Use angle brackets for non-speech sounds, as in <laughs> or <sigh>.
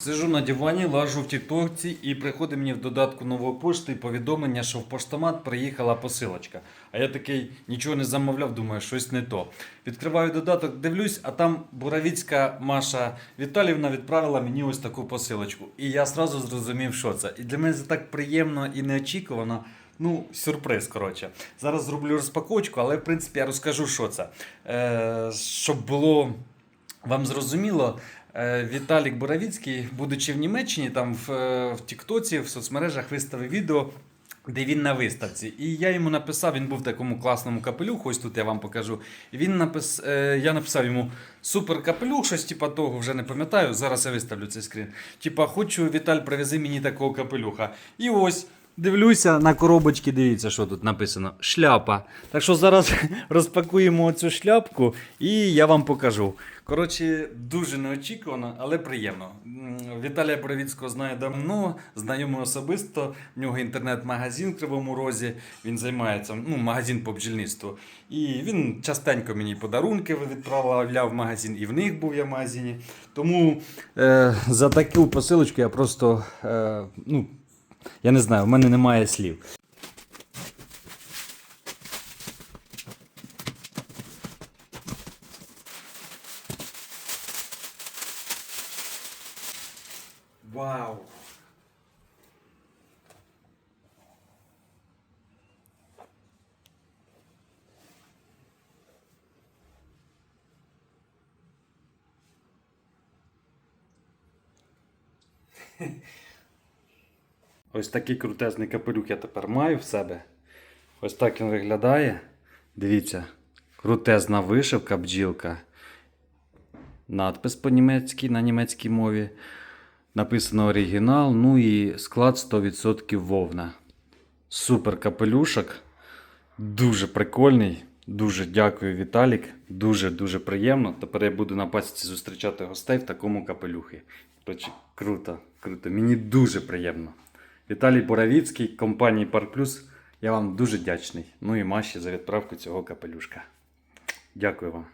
Сижу на дивані, лажу в Тіктокці і приходить мені в додатку нової пошти повідомлення, що в поштомат приїхала посилочка. А я такий нічого не замовляв, думаю, щось не то. Відкриваю додаток, дивлюсь, а там Буравіцька Маша Віталівна відправила мені ось таку посилочку. І я одразу зрозумів, що це. І для мене це так приємно і неочікувано. Ну, сюрприз, коротше. Зараз зроблю розпаковочку, але в принципі я розкажу, що це. Е, щоб було вам зрозуміло, е, Віталік Боровіцький, будучи в Німеччині, там в, е, в Тіктоці, в соцмережах виставив відео. Де він на виставці. І я йому написав, він був в такому класному капелюху, ось тут я вам покажу. Він напис, е, я написав йому супер капелюх, щось типа того, вже не пам'ятаю. Зараз я виставлю цей скрін. Типа, хочу, Віталь, привези мені такого капелюха. І ось. Дивлюся на коробочки, дивіться, що тут написано. Шляпа. Так що зараз <laughs> розпакуємо цю шляпку і я вам покажу. Коротше, дуже неочікувано, але приємно. Віталія Боровіцького знаю давно, знайомий особисто. В нього інтернет-магазин в Кривому Розі. Він займається ну, магазин по бджільництву. І він частенько мені подарунки відправляв в магазин, і в них був я в магазині. Тому е, за таку посилочку я просто. Е, ну, я не знаю, в мене немає слів. Вау! <laughs> Ось такий крутезний капелюх я тепер маю в себе. Ось так він виглядає. Дивіться, крутезна вишивка бджілка. Надпис по-німецьки на німецькій мові. Написано оригінал. Ну і склад 100% вовна. Супер капелюшок. Дуже прикольний. Дуже дякую, Віталік. Дуже-дуже приємно. Тепер я буду на пасіці зустрічати гостей в такому капелюхі. Круто, круто. Мені дуже приємно. Віталій Боровіцький, компанії Парк Плюс. Я вам дуже вдячний. Ну і Маші за відправку цього капелюшка. Дякую вам.